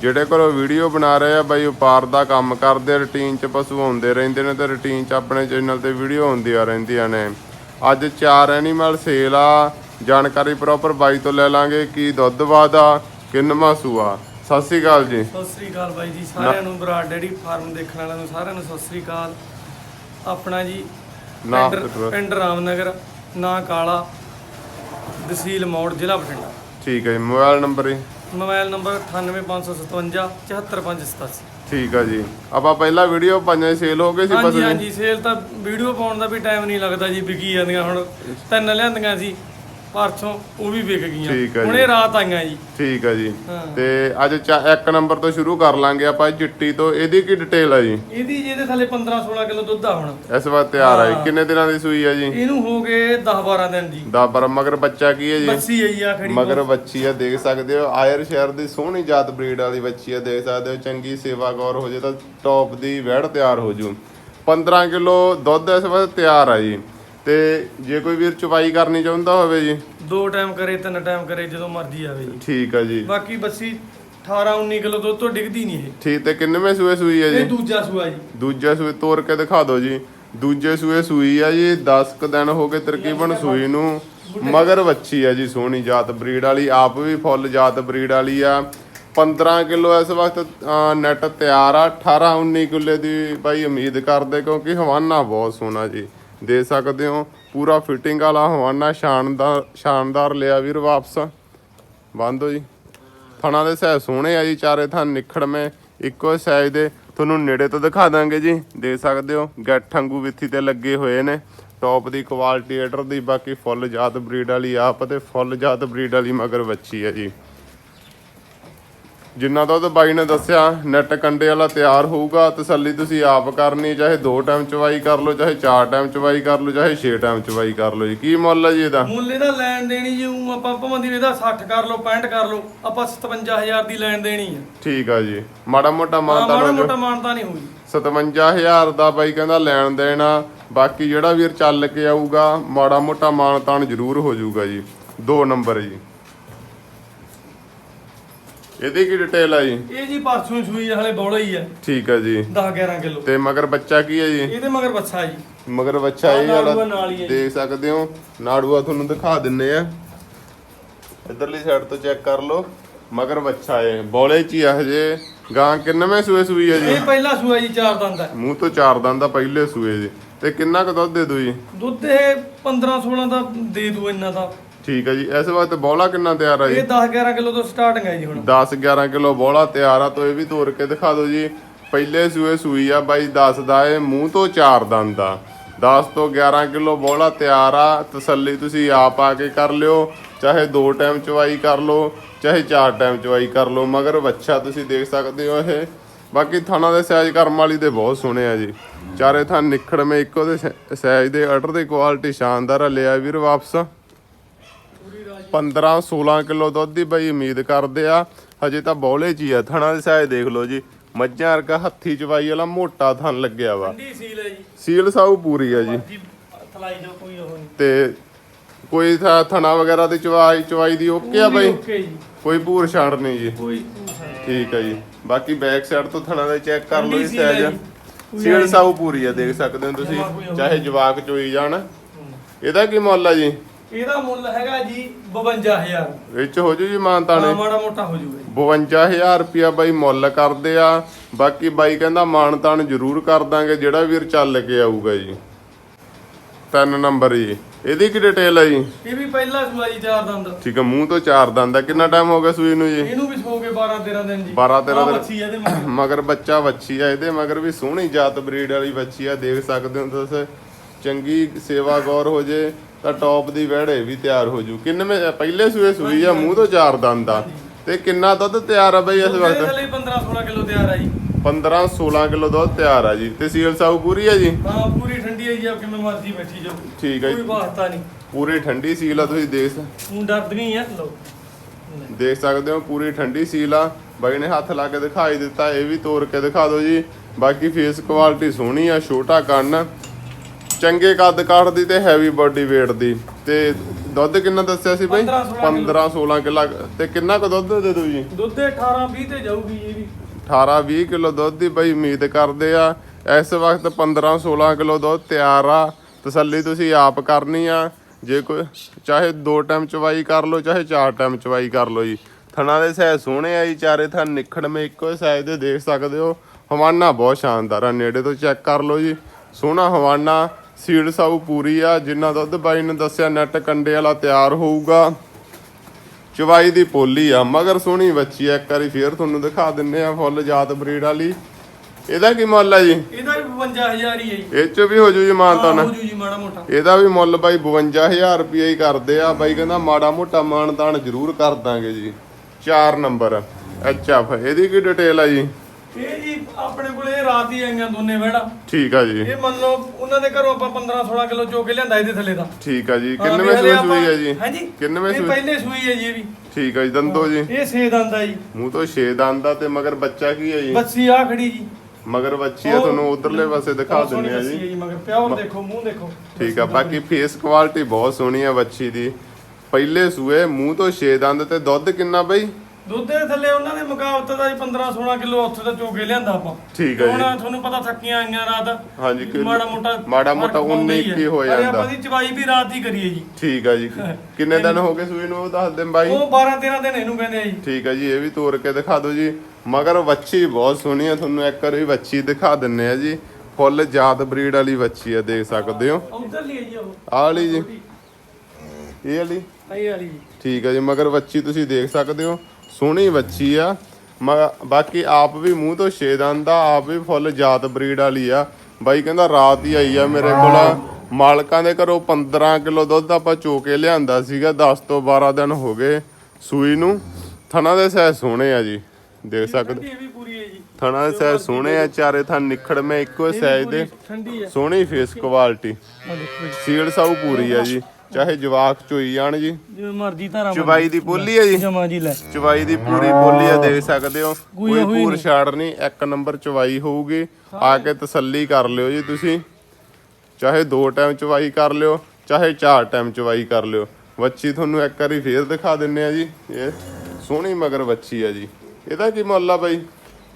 ਜਿਹੜੇ ਕੋਲ ਵੀਡੀਓ ਬਣਾ ਰਹੇ ਆ ਬਾਈ ਵਪਾਰ ਦਾ ਕੰਮ ਕਰਦੇ ਰੁਟੀਨ 'ਚ ਪਸ਼ੂ ਆਉਂਦੇ ਰਹਿੰਦੇ ਨੇ ਤੇ ਰੁਟੀਨ 'ਚ ਆਪਣੇ ਚੈਨਲ ਤੇ ਵੀਡੀਓ ਆਉਂਦੀਆਂ ਰਹਿੰਦੀਆਂ ਨੇ। ਅੱਜ ਚਾਰ ਐਨੀਮਲ ਸੇਲ ਆ ਜਾਣਕਾਰੀ ਪ੍ਰੋਪਰ ਬਾਈ ਤੋਂ ਲੈ ਲਾਂਗੇ ਕੀ ਦੁੱਧ ਵਾਦਾ ਕਿੰਨਵਾਂ ਸੂਆ ਸਤਿ ਸ੍ਰੀ ਅਕਾਲ ਜੀ। ਸਤਿ ਸ੍ਰੀ ਅਕਾਲ ਬਾਈ ਜੀ ਸਾਰਿਆਂ ਨੂੰ ਬਰਾੜ ਡੈਰੀ ਫਾਰਮ ਦੇਖਣ ਵਾਲਿਆਂ ਨੂੰ ਸਾਰਿਆਂ ਨੂੰ ਸਤਿ ਸ੍ਰੀ ਅਕਾਲ। ਆਪਣਾ ਜੀ ਪਿੰਡ- ਰਾਮਨਗਰ ਨਾਂ ਕਾਲਾ ਤਹਿਸੀਲ ਮੌੜ ਜ਼ਿਲ੍ਹਾ ਬਠਿੰਡਾ। ਠੀਕ ਹੈ ਜੀ ਮੋਬਾਈਲ ਨੰਬਰ ਜੀ। ਮੋਬਾਈਲ ਨੰਬਰ 98557 74587 ਠੀਕ ਆ ਜੀ। ਆਪਾਂ ਪਹਿਲਾ ਵੀਡੀਓ ਪੰਜਾਂ ਸੇਲ ਹੋ ਗਏ ਸੀ ਹਾਂਜੀ ਪਸ਼ੂ ਜੀ। ਹਾਂਜੀ ਸੇਲ ਤਾਂ ਵੀਡੀਓ ਪਾਉਣ ਦਾ ਵੀ ਟਾਈਮ ਨਹੀਂ ਲੱਗਦਾ ਜੀ ਵਿਕੀ ਜਾਂਦੀਆਂ ਹੁਣ। ਤਿੰਨ ਲਿਆਂਦੀਆਂ ਸੀ। ਪਰਸੋਂ ਉਹ ਵੀ ਵਿਕ ਗਈਆਂ। ਹੈ ਹੁਣ ਇਹ ਰਾਤ ਆਈਆਂ ਜੀ। ਠੀਕ ਆ ਜੀ। ਹਾਂ। ਤੇ ਅੱਜ ਚਾ- ਇੱਕ ਨੰਬਰ ਤੋਂ ਸ਼ੁਰੂ ਕਰ ਲਾਂਗੇ ਆਪਾਂ ਚਿੱਟੀ ਤੋਂ। ਇਹਦੀ ਕੀ ਡਿਟੇਲ ਆ ਜੀ? ਇਹਦੀ ਜਿਹਦੇ ਥੱਲੇ 15 16 ਕਿਲੋ ਦੁੱਧ ਆ ਹੁਣ। ਇਸ ਵਾਰ ਤਿਆਰ ਜੀ। ਕਿੰਨੇ ਦਿਨਾਂ ਦੀ ਸੂਈ ਆ ਜੀ? ਇਹਨੂੰ ਹੋ ਗਏ 10 12 ਦਿਨ ਜੀ। ਦਾ ਪਰ ਮਗਰ ਬੱਚਾ ਕੀ ਹੈ ਜੀ? ਬੱਸੀ ਆਈ ਆ ਖੜੀ ਮਗਰ ਬੱਚੀ ਆ ਦੇਖ ਸਕਦੇ ਹੋ। ਆਇਰ ਸ਼ਹਿਰ ਦੀ ਸੋਹਣੀ ਜਾਤ ਬਰੀਡ ਵਾਲੀ ਬੱਚੀ ਆ ਦੇਖ ਸਕਦੇ ਹੋ। ਚੰਗੀ ਸੇਵਾ ਗੌਰ ਹੋ ਜੇ ਤਾਂ ਟੌਪ ਦੀ ਵਹਿੜ ਤਿਆਰ ਹੋ ਜੂ। 15 ਕਿਲੋ ਦੁੱਧ ਇਸ ਵਾਰ ਤਿਆਰ ਆ ਜੀ। ਤੇ ਜੇ ਕੋਈ ਵੀਰ ਚੁਪਾਈ ਕਰਨੀ ਚਾਹੁੰਦਾ ਹੋਵੇ ਜੀ? ਦੋ ਟਾਈਮ ਕਰੇ ਤਿੰਨ ਟਾਈਮ ਕਰੇ ਜਦੋਂ ਮਰਜ਼ੀ ਆਵੇ ਜੀ। ਠੀਕ ਆ ਜੀ। ਬਾਕੀ ਬੱਸੀ 18 19 ਕਿਲੋ ਦੁੱਧ ਤੋਂ ਡਿੱਗਦੀ ਨਹੀਂ ਇਹ। ਠੀਕ ਤੇ ਕਿੰਨਵੇਂ ਸੂਏ ਸੂਈ ਆ ਇਹ ਜੀ ਦੂਜਾ ਸੂਆ ਜੀ। ਦੂਜੇ ਸੂਏ ਤੋੜ ਕੇ ਦਿਖਾ ਦਿਓ ਜੀ। ਦੂਜੇ ਸੂਏ ਸੂਈ ਆ ਜੀ 10 ਕ ਦਿਨ ਹੋ ਗਏ ਤਕਰੀਬਨ ਸੂਈ ਨੂੰ। ਮਗਰ ਵੱਛੀ ਆ ਜੀ ਸੋਹਣੀ ਜਾਤ ਬਰੀਡ ਵਾਲੀ ਆਪ ਵੀ ਫੁੱਲ ਜਾਤ ਬਰੀਡ ਵਾਲੀ ਆ। 15 ਕਿਲੋ ਇਸ ਵਕਤ ਨੈਟ ਤਿਆਰ ਆ। 18 19 ਕਿੱਲੇ ਦੀ ਬਾਈ ਉਮੀਦ ਕਰਦੇ ਕਿਉਂਕਿ ਹਵਾਨਾ ਬਹੁਤ ਸੋਹਣਾ ਜੀ। ਦੇ ਸਕਦੇ ਹੋ। ਪੂਰਾ ਫਿਟਿੰਗ ਵਾਲਾ ਹਵਾਨਾ ਸ਼ਾਨਦਾਰ ਸ਼ਾਨਦਾਰ ਲਿਆ ਵੀਰ ਵਾਪਸ। ਬੰਦੋ ਜੀ। ਥਣਾ ਦੇ ਸਹਿ ਸੋਹਣੇ ਆ ਜੀ, ਚਾਰੇ ਥਾਂ ਨਿਖੜਵੇਂ ਇੱਕੋ ਸਾਈਜ਼ ਦੇ। ਤੁਹਾਨੂੰ ਨੇੜੇ ਤੋਂ ਦਿਖਾ ਦਾਂਗੇ ਜੀ। ਦੇ ਸਕਦੇ ਹੋ, ਗੱਠ ਵਾਂਗੂ ਵਿੱਥੀ ਤੇ ਲੱਗੇ ਹੋਏ ਨੇ। ਟੌਪ ਦੀ ਕੁਆਲਿਟੀ ਐਡਰ ਦੀ, ਬਾਕੀ ਫੁੱਲ ਜਾਤ ਬਰੀਡ ਵਾਲੀ ਆਪ ਤੇ ਫੁੱਲ ਜਾਤ ਬਰੀਡ ਵਾਲੀ ਮਗਰ ਵੱਛੀ ਹੈ ਜੀ। ਜਿੰਨਾ ਦੁੱਧ ਬਾਈ ਨੇ ਦੱਸਿਆ ਨੈਟ ਕੰਡੇ ਵਾਲਾ ਤਿਆਰ ਹੋਊਗਾ ਤਸੱਲੀ ਤੁਸੀਂ ਆਪ ਕਰਨੀ ਚਾਹੇ ਦੋ ਟਾਈਮ ਚਵਾਈ ਕਰ ਲਓ ਚਾਹੇ ਚਾਰ ਟਾਈਮ ਚਵਾਈ ਕਰ ਲਓ ਚਾਹੇ 6 ਟਾਈਮ ਚਵਾਈ ਕਰ ਲਓ ਜੀ। ਕੀ ਮੁੱਲ ਹੈ ਜੀ ਇਹਦਾ? ਮੁੱਲ ਇਹਦਾ ਲੈਣ ਦੇਣੀ ਜੀ ਊਂ ਆਪਾਂ ਭਾਵੇਂ ਦੀ ਇਹਦਾ 60 ਕਰ ਲਓ 65 ਕਰ ਲਓ ਆਪਾਂ 57000 ਦੀ ਲੈਣ ਦੇਣੀ ਆ। ਠੀਕ ਆ ਜੀ। ਮਾੜਾ ਮੋਟਾ ਹਾਂ, ਮਾਨਤਾ ਮਾੜਾ ਹੋ ਮੋਟਾ ਮਾਨਤਾ ਨਹੀਂ ਹੋਈ 57000 ਦਾ ਬਾਈ ਕਹਿੰਦਾ ਲੈਣ ਦੇਣਾ ਬਾਕੀ ਜਿਹੜਾ ਵੀਰ ਚੱਲ ਕੇ ਆਊਗਾ ਮਾੜਾ ਮੋਟਾ ਮਾਣ ਤਾਣ ਜ਼ਰੂਰ ਹੋ ਜਾਊਗਾ ਜੀ। ਦੋ ਨੰਬਰ ਜੀ। ਇਹਦੀ ਕੀ ਡਿਟੇਲ ਆ ਜੀ? ਇਹ ਜੀ ਪਰਸੋਂ ਹੀ ਸੂਈ ਆ, ਹਲੇ ਬੌਲਾ ਹੀ ਆ। ਠੀਕ ਆ ਜੀ। 10 11 ਕਿਲੋ। ਤੇ ਮਗਰ ਬੱਚਾ ਕੀ ਹੈ ਜੀ? ਇਹਦੇ ਮਗਰ ਬੱਚਾ ਜੀ। ਮਗਰ ਬੱਚਾ ਇਹ ਨਾੜੂਆ ਵਾਲਾ। ਨਾਲ ਹੀ ਹੈ ਜੀ। ਦੇਖ ਸਕਦੇ ਹੋ ਨਾੜੂਆ ਤੁਹਾਨੂੰ ਦਿਖਾ ਦਿੰਨੇ ਆ। ਇਧਰਲੀ ਸਾਈਡ ਤੋਂ ਚੈੱਕ ਕਰ ਲਓ। ਮਗਰ ਬੱਚਾ ਹੈ ਬੋਲੇ ਚ ਹੀ ਆ ਹਜੇ। ਗਾਂ ਕਿੰਨਵੇਂ ਸੂਏ ਸੂਈ ਹੈ ਜੀ? ਇਹ ਪਹਿਲਾ ਸੂਆ ਜੀ ਚਾਰ ਦੰਦ ਦਾ ਮੂੰਹ ਤੋਂ ਚਾਰ ਦੰਦ ਦਾ ਪਹਿਲੇ ਸੂਏ ਜੀ ਤੇ ਕਿੰਨਾ ਕੁ ਦੁੱਧ ਦੇ ਦੋ ਜੀ? ਦੁੱਧ ਇਹ 15 16 ਦਾ ਦੇ ਦੂ ਇੰਨਾ ਦਾ। ਠੀਕ ਹੈ ਜੀ ਇਸ ਵਾਰ ਬੋਲਾ ਕਿੰਨਾ ਤਿਆਰ ਆ ਜੀ? ਇਹ 10 11 ਕਿਲੋ ਤੋਂ ਸਟਾਰਟਿੰਗ ਹੈ ਜੀ ਹੁਣ। 10 11 ਕਿਲੋ ਬੋਲਾ ਤਿਆਰ ਆ ਤੋ ਇਹ ਵੀ ਤੋੜ ਕੇ ਦਿਖਾ ਦਿਓ ਜੀ। ਪਹਿਲੇ ਸੂਏ ਸੂਈ ਆ ਬਾਈ 10 ਦਾ ਇਹ ਮੂੰਹ ਤੋਂ ਚਾਰ ਦੰਦ ਦਾ 10 ਤੋਂ 11 ਕਿਲੋ ਬੋਲਾ ਤਿਆਰ ਆ ਤਸੱਲੀ ਤੁਸੀਂ ਆਪ ਆ ਕੇ ਕਰ ਲਿਓ ਚਾਹੇ ਦੋ ਟਾਈਮ ਚਵਾਈ ਕਰ ਲਓ ਚਾਹੇ ਚਾਰ ਟਾਈਮ ਚਵਾਈ ਕਰ ਲਓ ਮਗਰ ਬੱਚਾ ਤੁਸੀਂ ਦੇਖ ਸਕਦੇ ਹੋ ਇਹ। ਬਾਕੀ ਥਾਣਾ ਦੇ ਸਾਈਜ਼ ਕਰਮ ਵਾਲੀ ਦੇ ਬਹੁਤ ਸੋਹਣੇ ਆ ਜੀ। ਚਾਰੇ ਥਾਂ ਨਿਖੜਵੇਂ ਇੱਕੋ ਦੇ ਸਾਈਜ਼ ਦੇ ਆਰਡਰ ਦੀ ਕੁਆਲਿਟੀ ਸ਼ਾਨਦਾਰ ਆ ਲਿਆ ਵੀਰ ਵਾਪਸ। 15 16 ਕਿਲੋ ਦੁੱਧ ਦੀ ਬਈ ਉਮੀਦ ਕਰਦੇ ਆ। ਹਜੇ ਤਾਂ ਬੌਲੇ ਚ ਹੀ ਆ ਥਣਾ ਦੇ ਸਾਈਜ਼ ਦੇਖ ਲਓ ਜੀ। ਮੱਝਾਂ ਵਰਗਾ ਹੱਥੀ ਚਵਾਈ ਵਾਲਾ ਮੋਟਾ ਥਣ ਲੱਗਿਆ ਵਾ। ਠੰਡੀ ਸੀਲ ਹੈ ਜੀ। ਸੀਲ ਸਾਊ ਪੂਰੀ ਆ ਜੀ। ਜੀ ਥਲਾਈ ਦਾ ਕੋਈ ਉਹ ਨਹੀਂ। ਤੇ ਕੋਈ ਥਾ- ਥਣਾ ਵਗੈਰਾ ਦੀ ਚਵਾਈ ਚਵਾਈ ਦੀ ਓਕੇ ਆ ਬਾਈ? ਓਕੇ ਜੀ। ਕੋਈ ਭੂਰ ਛਾੜ ਨਹੀਂ ਜੀ। ਕੋਈ। ਠੀਕ ਆ ਜੀ। ਬਾਕੀ ਬੈਕ ਸਾਈਡ ਤੋਂ ਥਣਾ ਦੇ ਚੈੱਕ ਕਰ ਲਓ ਠੰਡੀ ਜੀ ਸੀਲ ਹੈ ਸਾਈਜ਼ ਜੀ। ਕੋਈ ਸੀਲ ਸਾਊ ਪੂਰੀ ਆ ਦੇਖ ਸਕਦੇ ਹੋ ਤੁਸੀਂ। ਚਾਹੇ ਜਵਾਕ ਚੋਈ ਜਾਣ। ਇਹਦਾ ਕੀ ਮੁੱਲ ਆ ਜੀ? ਇਹਦਾ ਮੁੱਲ ਹੈਗਾ ਜੀ 52000 ਵਿੱਚ ਹੋ ਜੂ ਜੀ ਮਾਨਤਾਣੇ। ਹਾਂ ਮਾੜਾ ਮੋਟਾ ਹੋ ਜੂਗਾ ਜੀ। 52000 ਰੁਪਿਆ ਬਾਈ ਮੁੱਲ ਕਰਦੇ ਆ। ਬਾਕੀ ਬਾਈ ਕਹਿੰਦਾ ਮਾਣ ਤਾਣ ਜ਼ਰੂਰ ਕਰ ਦਾਂਗੇ ਜਿਹੜਾ ਵੀਰ ਚੱਲ ਕੇ ਆਊਗਾ ਜੀ। ਤਿੰਨ ਨੰਬਰ ਜੀ। ਇਹਦੀ ਕੀ ਡਿਟੇਲ ਆ ਜੀ? ਇਹ ਵੀ ਪਹਿਲਾ ਸੂਆ ਜੀ ਚਾਰ ਦੰਦ। ਠੀਕ ਆ ਮੂੰਹ ਤੋਂ ਚਾਰ ਦੰਦ ਆ। ਕਿੰਨਾ ਟਾਈਮ ਹੋ ਗਿਆ ਸੂਈ ਨੂੰ ਜੀ? ਇਹਨੂੰ ਵੀ ਸੋ ਕੇ 12 13 ਦਿਨ ਜੀ। 12 13 ਆਹ ਦਿਨ। ਬੱਚੀ ਇਹਦੇ ਮਗਰ। ਮਗਰ ਬੱਚਾ ਵੱਛੀ ਆ ਇਹਦੇ ਮਗਰ ਵੀ ਸੋਹਣੀ ਜਾਤ ਬਰੀਡ ਵਾਲੀ ਬੱਚੀ ਆ ਦੇਖ ਸਕਦੇ ਹੋ ਤੁਸੀਂ। ਚੰਗੀ ਸੇਵਾ ਗੌਰ ਹੋ ਜੇ। ਤਾਂ ਟੌਪ ਦੀ ਵਹਿੜੇ ਵੀ ਤਿਆਰ ਹੋ ਜੂ। ਕਿੰਨੇ ਪਹਿਲੇ ਸੂਏ ਸੂਈ ਆ ਮੂੰਹ ਤੋਂ ਚਾਰ ਦੰਦ ਆ। ਤੇ ਕਿੰਨਾ ਦੁੱਧ ਤਿਆਰ ਆ ਬਈ ਇਸ ਵਕਤ? ਥੱਲੇ 15 16 ਕਿਲੋ ਤਿਆਰ ਆ ਜੀ। 15 16 ਕਿਲੋ ਦੁੱਧ ਤਿਆਰ ਆ ਜੀ। ਤੇ ਸੀਲ ਸਾਊ ਪੂਰੀ ਆ ਜੀ? ਹਾਂ ਪੂਰੀ ਠੰਡੀ ਹੈ ਜੀ ਆਪ ਕਿਵੇਂ ਮਰਜ਼ੀ ਬੈਠੀ ਜਾਓ। ਠੀਕ ਹੈ ਕੋਈ ਜੀ ਵਾਸਤਾ ਨਹੀਂ। ਪੂਰੀ ਠੰਡੀ ਸੀਲ ਆ ਤੁਸੀਂ ਦੇਖ ਹੁਣ ਡਰਦੀਆਂ ਹੀ ਆ ਲੋ ਦੇਖ ਸਕਦੇ ਹੋ ਪੂਰੀ ਠੰਡੀ ਸੀਲ ਆ। ਬਾਈ ਨੇ ਹੱਥ ਲਾ ਕੇ ਦਿਖਾਈ ਦਿੱਤਾ ਇਹ ਵੀ ਤੋੜ ਕੇ ਦਿਖਾ ਦਿਓ ਜੀ। ਬਾਕੀ ਫੇਸ ਕੁਆਲਿਟੀ ਸੋਹਣੀ ਆ ਛੋਟਾ ਕੰਨ। ਚੰਗੇ ਕੱਦ ਕਾਠ ਦੀ ਤੇ ਹੈਵੀ ਬਾਡੀ weight ਦੀ। ਤੇ ਦੁੱਧ ਕਿੰਨਾ ਦੱਸਿਆ ਸੀ ਬਾਈ? 15 15 16 ਕਿਲੋ। ਤੇ ਕਿੰਨਾ ਕੁ ਦੁੱਧ ਦੇ ਦਿਓ ਜੀ? ਦੁੱਧ ਦੇ 18 20 ਤੇ ਜਾਊਗੀ ਇਹ ਵੀ। 18 20 ਕਿਲੋ ਦੁੱਧ ਦੀ ਬਈ ਉਮੀਦ ਕਰਦੇ ਆ। ਇਸ ਵਕਤ 15 16 ਕਿਲੋ ਦੁੱਧ ਤਿਆਰ ਆ। ਤਸੱਲੀ ਤੁਸੀਂ ਆਪ ਕਰਨੀ ਆ। ਜੇ ਕੋਈ ਚਾਹੇ ਦੋ ਟਾਈਮ ਚਵਾਈ ਕਰ ਲਓ ਚਾਹੇ ਚਾਰ ਟਾਈਮ ਚਵਾਈ ਕਰ ਲਓ ਜੀ। ਥਣਾ ਦੇ ਸਾਈਜ਼ ਸੋਹਣੇ ਆ ਜੀ ਚਾਰੇ ਥਣ ਨਿਖੜਵੇਂ ਇੱਕੋ ਸਾਈਜ਼ ਦੇ ਦੇਖ ਸਕਦੇ ਹੋ। ਹਵਾਨਾ ਬਹੁਤ ਸ਼ਾਨਦਾਰ ਆ। ਨੇੜੇ ਤੋਂ ਚੈੱਕ ਕਰ ਲਓ ਜੀ। ਸੋਹਣਾ ਹਵਾਨਾ। ਸੀਡ ਸਾਊ ਪੂਰੀ ਆ ਜਿੰਨਾ ਦੁੱਧ ਬਾਈ ਨੇ ਦੱਸਿਆ ਨੈਟ ਕੰਡੇ ਵਾਲਾ ਤਿਆਰ ਹੋਊਗਾ। ਚਵਾਈ ਦੀ ਪੋਲੀ ਆ ਮਗਰ ਸੋਹਣੀ ਬੱਚੀ ਆ ਇੱਕ ਵਾਰੀ ਫੇਰ ਤੁਹਾਨੂੰ ਦਿਖਾ ਦਿੰਨੇ ਆ ਫੁੱਲ ਜਾਤ ਬਰੀਡ ਵਾਲੀ। ਇਹਦਾ ਕੀ ਮੁੱਲ ਆ ਜੀ? ਇਹਦਾ ਵੀ 52000 ਹੀ ਹੈ ਜੀ। ਇਹ ਚ ਵੀ ਹੋ ਜੂ ਜੀ ਮਾਨਤਾ ਹਾਂ, ਨਾ। ਹੋ ਜੂ ਜੀ ਮਾੜਾ ਮੋਟਾ। ਇਹਦਾ ਵੀ ਮੁੱਲ ਬਾਈ 52000 ਰੁਪਏ ਹੀ ਕਰਦੇ ਆ। ਬਾਈ ਕਹਿੰਦਾ ਮਾੜਾ ਮੋਟਾ ਮਾਨਤਾਨ ਜ਼ਰੂਰ ਕਰ ਦਾਂਗੇ ਜੀ। 4 ਨੰਬਰ ਅੱਛਾ ਇਹਦੀ ਕੀ ਡਿਟੇਲ ਆ ਜੀ? ਇਹ ਜੀ ਆਪਣੇ ਕੋਲੇ ਇਹ ਰਾਤ ਹੀ ਆਈਆਂ ਦੋਨੇ ਵੜਾ ਠੀਕ ਆ ਜੀ। ਇਹ ਮੰਨ ਲਓ ਉਹਨਾਂ ਦੇ ਘਰੋਂ ਆਪਾਂ 15 16 ਕਿਲੋ ਚੋ ਕੇ ਲਿਆਂਦਾ ਇਹਦੇ ਥੱਲੇ ਦਾ ਠੀਕ ਆ ਜੀ। ਕਿੰਨਵੇਂ ਸੂਈ ਸੂਈ ਆ ਜੀ? ਹਾਂਜੀ? ਕਿੰਨਵੇਂ ਇਹ ਸੂਈ? ਪਹਿਲੇ ਸੂਈ ਹੈ ਜੀ ਇਹ ਵੀ। ਠੀਕ ਆ ਜੀ ਦੰਦੋ ਜੀ? ਇਹ ਸੇ ਦੰਦਾ ਜੀ। ਮੂੰਹ ਤੋਂ 6 ਦੰਦ ਆ ਤੇ ਮਗਰ ਬੱਚਾ ਕੀ ਆ ਜੀ? ਬੱਸੀ ਆ ਖੜੀ ਜੀ। ਮਗਰ ਬੱਚੀ ਆ ਤੁਹਾਨੂੰ ਉਧਰਲੇ ਪਾਸੇ ਦਿਖਾ ਦਿੰਨੇ ਆ ਜੀ। ਹੈ ਜੀ ਮਗਰ। ਪਿਓਰ ਦੇਖੋ ਮੂੰਹ ਦੇਖੋ। ਠੀਕ ਆ ਬਾਕੀ ਫੇਸ ਕੁਆਲਿਟੀ ਬਹੁਤ ਸੋਹਣੀ ਆ ਬੱਚੀ ਦੀ। ਪਹਿਲੇ ਸੂਏ ਮੂੰਹ ਤੋਂ 6 ਦੰਦ ਤੇ ਦੁੱਧ ਕਿੰਨਾ ਬਈ? ਦੁੱਧ ਦੇ ਥੱਲੇ ਉਹਨਾਂ ਦੇ ਮੁਕਾਬਲੇ ਦਾ ਜੀ 15 16 ਕਿਲੋ ਉੱਥੇ ਦਾ ਚੋ ਕੇ ਲਿਆਂਦਾ ਆਪਾਂ। ਠੀਕ ਆ ਹੁਣ ਜੀ ਤੁਹਾਨੂੰ ਪਤਾ ਥੱਕੀਆਂ ਆਈਆਂ ਰਾਤ। ਹਾਂਜੀ ਕਿ ਮਾੜਾ ਮੋਟਾ ਮਾੜਾ ਮੋਟਾ ਫ਼ਰਕ ਉਨੇ ਪਾਉਂਦਾ ਕੀ ਹੋ ਪਰ ਜਾਂਦਾ। ਆਪਾਂ ਦੀ ਚਵਾਈ ਵੀ ਰਾਤ ਹੀ ਕਰੀਏ ਜੀ। ਠੀਕ ਆ ਜੀ। ਕਿੰਨੇ ਦਿਨ ਹੋ ਗਏ ਸੂਈ ਨੂੰ ਉਹ ਦੱਸ ਦੇ ਬਾਈ? ਉਹ 12 13 ਦਿਨ ਇਹਨੂੰ ਕਹਿੰਦੇ ਆ ਜੀ। ਠੀਕ ਆ ਜੀ ਇਹ ਵੀ ਤੋੜ ਕੇ ਦਿਖਾ ਦਿਓ ਜੀ। ਮਗਰ ਵੱਛੀ ਬਹੁਤ ਸੋਹਣੀ ਆ ਤੁਹਾਨੂੰ ਇੱਕ ਵਾਰੀ ਵੱਛੀ ਦਿਖਾ ਦਿੰਨੇ ਆ ਜੀ। ਫੁੱਲ ਜਾਤ ਬਰੀਡ ਵਾਲੀ ਵੱਛੀ ਆ ਦੇਖ ਸਕਦੇ ਹੋ। ਉਧਰ ਲਈ ਹੈ ਜੀ ਉਹ। ਆਹ ਵਾਲੀ ਜੀ। ਇਹ ਵਾਲੀ? ਆਈ ਵਾਲੀ ਜੀ। ਠੀਕ ਹੈ ਜੀ ਮਗਰ ਬੱਚੀ ਤੁਸੀਂ ਦੇਖ ਸਕਦੇ ਹੋ। ਸੋਹਣੀ ਬੱਚੀ ਆ। ਮ- ਬਾਕੀ ਆਪ ਵੀ ਮੂੰਹ ਤੋਂ ਛੇ ਦੰਦ ਆ ਆਪ ਵੀ ਫੁੱਲ ਜਾਤ ਬਰੀਡ ਵਾਲੀ ਆ। ਬਾਈ ਕਹਿੰਦਾ ਰਾਤ ਹੀ ਆਈ ਆ ਮੇਰੇ ਕੋਲ। ਮਾਲਕਾਂ ਦੇ ਘਰੋਂ 15 ਕਿਲੋ ਦੁੱਧ ਆਪਾਂ ਚੋ ਕੇ ਲਿਆਂਦਾ ਸੀਗਾ 10 ਤੋਂ 12 ਦਿਨ ਹੋ ਗਏ ਸੂਈ ਨੂੰ। ਥਣਾ ਦੇ ਸਾਈਜ਼ ਸੋਹਣੇ ਆ ਜੀ ਦੇਖ ਸਕਦੇ। ਥਣਾ ਦੇ ਸਾਈਜ਼ ਸੋਹਣੇ ਆ ਚਾਰੇ ਥਣ ਨਿਖੜਵੇਂ ਇੱਕੋ ਸਾਈਜ਼ ਦੇ। ਸੋਹਣੀ ਫੇਸ ਕੁਆਲਿਟੀ ਸੀਲ ਸਾਊ ਪੂਰੀ ਆ ਜੀ। ਚਾਹੇ ਜਵਾਕ ਚੋਈ ਜਾਣ ਜੀ। ਜਿਵੇਂ ਮਰਜ਼ੀ ਧਾਰਾ ਚਵਾਈ ਦੀ ਪੋਲੀ ਹੈ ਜੀ। ਜਮਾ ਜੀ ਲੈ। ਚਵਾਈ ਦੀ ਪੂਰੀ ਬੋਲੀ ਆ ਦੇਖ ਸਕਦੇ ਹੋ। ਕੋਈ ਪੂਰ ਛਾੜ ਨਹੀਂ ਇੱਕ ਨੰਬਰ ਚਵਾਈ ਹੋਊਗੀ। ਆ ਕੇ ਤਸੱਲੀ ਕਰ ਲਿਓ ਜੀ ਤੁਸੀਂ। ਚਾਹੇ ਦੋ ਟਾਈਮ ਚਵਾਈ ਕਰ ਲਿਓ ਚਾਹੇ ਚਾਰ ਟਾਈਮ ਚਵਾਈ ਕਰ ਲਿਓ। ਵੱਛੀ ਤੁਹਾਨੂੰ ਇੱਕ ਵਾਰੀ ਫੇਰ ਦਿਖਾ ਦਿੰਨੇ ਆ ਜੀ। ਇਹ ਸੋਹਣੀ ਮਗਰ ਵੱਛੀ ਆ ਜੀ। ਇਹਦਾ ਕੀ ਮੁੱਲ ਆ ਬਾਈ?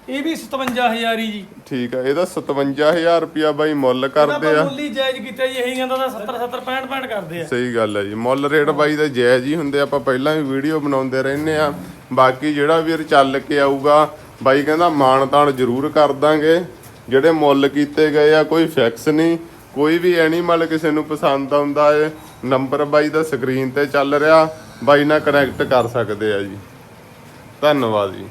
ਇਹ ਵੀ 57000 ਹੀ ਜੀ। ਠੀਕ ਆ ਇਹਦਾ 57000 ਰੁਪਿਆ ਬਾਈ ਮੁੱਲ ਕਰਦੇ ਆ। ਮੁੱਲੀ ਜਾਇਜ਼ ਕੀਤਾ ਜੀ ਇਹੀ ਕਹਿੰਦਾ ਤਾਂ 70 70 65 65 ਕਰਦੇ ਆ। ਸਹੀ ਗੱਲ ਹੈ ਜੀ ਮੁੱਲ ਰੇਟ ਬਾਈ ਦਾ ਜਾਇਜ਼ ਹੀ ਹੁੰਦੇ ਆਪਾਂ ਪਹਿਲਾਂ ਵੀ ਵੀਡੀਓ ਬਣਾਉਂਦੇ ਰਹਿੰਦੇ ਆ। ਬਾਕੀ ਜਿਹੜਾ ਵੀਰ ਚੱਲ ਕੇ ਆਊਗਾ ਬਾਈ ਕਹਿੰਦਾ ਮਾਣ ਤਾਣ ਜ਼ਰੂਰ ਕਰ ਦਾਂਗੇ। ਜਿਹੜੇ ਮੁੱਲ ਕੀਤੇ ਗਏ ਆ ਕੋਈ ਫਿਕਸ ਨਹੀਂ। ਕੋਈ ਵੀ ਐਨੀਮਲ ਕਿਸੇ ਨੂੰ ਪਸੰਦ ਆਉਂਦਾ ਏ ਨੰਬਰ ਬਾਈ ਦਾ ਸਕਰੀਨ ਤੇ ਚੱਲ ਰਿਹਾ। ਬਾਈ ਨਾਲ ਕਨੈਕਟ ਕਰ ਸਕਦੇ ਆ ਜੀ। ਧੰਨਵਾਦ ਜੀ।